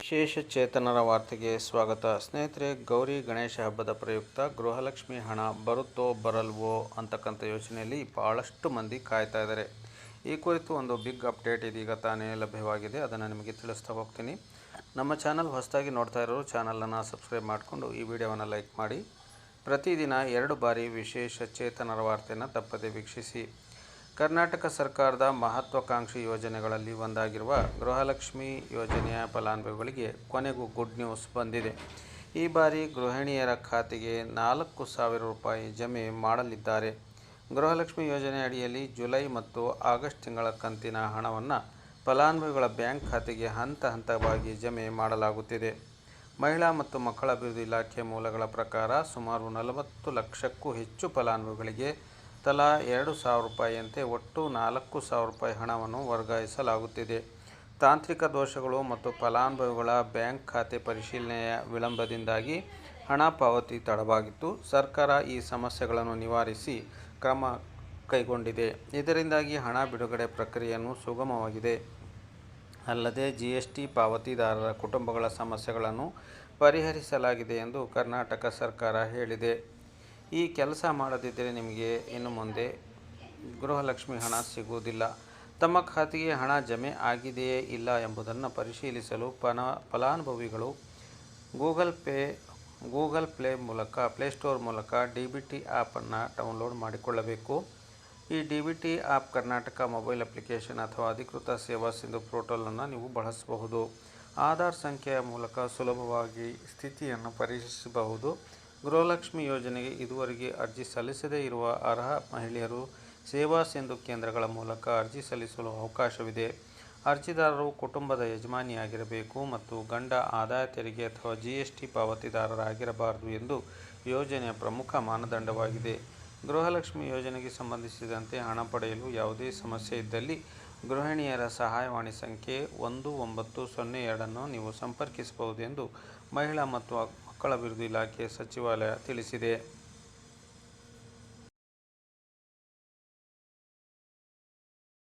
ವಿಶೇಷ ಚೇತನರ ವಾರ್ತೆಗೆ ಸ್ವಾಗತ. ಸ್ನೇಹಿತರೆ, ಗೌರಿ ಗಣೇಶ ಹಬ್ಬದ ಪ್ರಯುಕ್ತ ಗೃಹಲಕ್ಷ್ಮಿ ಹಣ ಬರುತ್ತೋ ಬರಲ್ವೋ ಅಂತಕ್ಕಂಥ ಯೋಚನೆಯಲ್ಲಿ ಭಾಳಷ್ಟು ಮಂದಿ ಕಾಯ್ತಾ ಇದ್ದಾರೆ. ಈ ಕುರಿತು ಒಂದು ಬಿಗ್ ಅಪ್ಡೇಟ್ ಇದೀಗ ತಾನೇ ಲಭ್ಯವಾಗಿದೆ. ಅದನ್ನು ನಿಮಗೆ ತಿಳಿಸ್ತಾ ಹೋಗ್ತೀನಿ. ನಮ್ಮ ಚಾನಲ್ ಹೊಸದಾಗಿ ನೋಡ್ತಾ ಇರೋರು ಚಾನಲನ್ನು ಸಬ್ಸ್ಕ್ರೈಬ್ ಮಾಡಿಕೊಂಡು ಈ ವಿಡಿಯೋವನ್ನು ಲೈಕ್ ಮಾಡಿ. ಪ್ರತಿದಿನ ಎರಡು ಬಾರಿ ವಿಶೇಷ ಚೇತನರ ವಾರ್ತೆಯನ್ನು ತಪ್ಪದೆ ವೀಕ್ಷಿಸಿ. ಕರ್ನಾಟಕ ಸರ್ಕಾರದ ಮಹತ್ವಾಕಾಂಕ್ಷಿ ಯೋಜನೆಗಳಲ್ಲಿ ಒಂದಾಗಿರುವ ಗೃಹಲಕ್ಷ್ಮಿ ಯೋಜನೆಯ ಫಲಾನುಭವಿಗಳಿಗೆ ಕೊನೆಗೂ ಗುಡ್ ನ್ಯೂಸ್ ಬಂದಿದೆ. ಈ ಬಾರಿ ಗೃಹಿಣಿಯರ ಖಾತೆಗೆ ನಾಲ್ಕು ಸಾವಿರ ರೂಪಾಯಿ ಜಮೆ ಮಾಡಲಿದ್ದಾರೆ. ಗೃಹಲಕ್ಷ್ಮಿ ಯೋಜನೆ ಅಡಿಯಲ್ಲಿ ಜುಲೈ ಮತ್ತು ಆಗಸ್ಟ್ ತಿಂಗಳ ಕಂತಿನ ಹಣವನ್ನು ಫಲಾನುಭವಿಗಳ ಬ್ಯಾಂಕ್ ಖಾತೆಗೆ ಹಂತ ಹಂತವಾಗಿ ಜಮೆ ಮಾಡಲಾಗುತ್ತಿದೆ. ಮಹಿಳಾ ಮತ್ತು ಮಕ್ಕಳ ಅಭಿವೃದ್ಧಿ ಇಲಾಖೆ ಮೂಲಗಳ ಪ್ರಕಾರ ಸುಮಾರು ನಲವತ್ತು ಲಕ್ಷಕ್ಕೂ ಹೆಚ್ಚು ಫಲಾನುಭವಿಗಳಿಗೆ ತಲಾ ಎರಡು ಸಾವಿರ ರೂಪಾಯಿಯಂತೆ ಒಟ್ಟು ನಾಲ್ಕು ಸಾವಿರ ರೂಪಾಯಿ ಹಣವನ್ನು ವರ್ಗಾಯಿಸಲಾಗುತ್ತಿದೆ. ತಾಂತ್ರಿಕ ದೋಷಗಳು ಮತ್ತು ಫಲಾನುಭವಿಗಳ ಬ್ಯಾಂಕ್ ಖಾತೆ ಪರಿಶೀಲನೆಯ ವಿಳಂಬದಿಂದಾಗಿ ಹಣ ಪಾವತಿ ತಡವಾಗಿತ್ತು. ಸರ್ಕಾರ ಈ ಸಮಸ್ಯೆಗಳನ್ನು ನಿವಾರಿಸಿ ಕ್ರಮ ಕೈಗೊಂಡಿದೆ. ಇದರಿಂದಾಗಿ ಹಣ ಬಿಡುಗಡೆ ಪ್ರಕ್ರಿಯೆಯನ್ನು ಸುಗಮವಾಗಿದೆ. ಅಲ್ಲದೆ ಜಿಎಸ್ಟಿ ಪಾವತಿದಾರರ ಕುಟುಂಬಗಳ ಸಮಸ್ಯೆಗಳನ್ನು ಪರಿಹರಿಸಲಾಗಿದೆ ಎಂದು ಕರ್ನಾಟಕ ಸರ್ಕಾರ ಹೇಳಿದೆ. ಈ ಕೆಲಸ ಮಾಡದಿದ್ದರೆ ನಿಮಗೆ ಇನ್ನು ಮುಂದೆ ಗೃಹಲಕ್ಷ್ಮಿ ಹಣ ಸಿಗುವುದಿಲ್ಲ. ತಮ್ಮ ಖಾತೆಗೆ ಹಣ ಜಮೆ ಆಗಿದೆಯೇ ಇಲ್ಲ ಎಂಬುದನ್ನು ಪರಿಶೀಲಿಸಲು ಪನ, ಫಲಾನುಭವಿಗಳು ಗೂಗಲ್ ಪೇ, ಗೂಗಲ್ ಪ್ಲೇ ಮೂಲಕ ಪ್ಲೇಸ್ಟೋರ್ ಮೂಲಕ ಡಿ ಬಿ ಟಿ ಆ್ಯಪನ್ನು ಡೌನ್ಲೋಡ್ ಮಾಡಿಕೊಳ್ಳಬೇಕು. ಈ D B T app Karnataka mobile application ಅಥವಾ ಅಧಿಕೃತ ಸೇವಾ ಸಿಂಧು ಪೋರ್ಟಲನ್ನು ನೀವು ಬಳಸಬಹುದು. ಆಧಾರ್ ಸಂಖ್ಯೆಯ ಮೂಲಕ ಸುಲಭವಾಗಿ ಸ್ಥಿತಿಯನ್ನು ಪರಿಶೀಲಿಸಬಹುದು. ಗೃಹಲಕ್ಷ್ಮಿ ಯೋಜನೆಗೆ ಇದುವರೆಗೆ ಅರ್ಜಿ ಸಲ್ಲಿಸದೇ ಇರುವ ಅರ್ಹ ಮಹಿಳೆಯರು ಸೇವಾ ಸಿಂಧು ಕೇಂದ್ರಗಳ ಮೂಲಕ ಅರ್ಜಿ ಸಲ್ಲಿಸಲು ಅವಕಾಶವಿದೆ. ಅರ್ಜಿದಾರರು ಕುಟುಂಬದ ಯಜಮಾನಿಯಾಗಿರಬೇಕು ಮತ್ತು ಗಂಡ ಆದಾಯ ತೆರಿಗೆ ಅಥವಾ ಜಿ ಎಸ್ ಟಿ ಪಾವತಿದಾರರಾಗಿರಬಾರದು ಎಂದು ಯೋಜನೆಯ ಪ್ರಮುಖ ಮಾನದಂಡವಾಗಿದೆ. ಗೃಹಲಕ್ಷ್ಮಿ ಯೋಜನೆಗೆ ಸಂಬಂಧಿಸಿದಂತೆ ಹಣ ಪಡೆಯಲು ಯಾವುದೇ ಸಮಸ್ಯೆ ಇದ್ದಲ್ಲಿ ಗೃಹಿಣಿಯರ ಸಹಾಯವಾಣಿ ಸಂಖ್ಯೆ ಒಂದು ಒಂಬತ್ತು ಸೊನ್ನೆ ಎರಡನ್ನು ನೀವು ಸಂಪರ್ಕಿಸಬಹುದು ಎಂದು ಮಹಿಳಾ ಮತ್ತು ಮಕ್ಕಳ ಅಭಿವೃದ್ಧಿ ಇಲಾಖೆ ಸಚಿವಾಲಯ ತಿಳಿಸಿದೆ.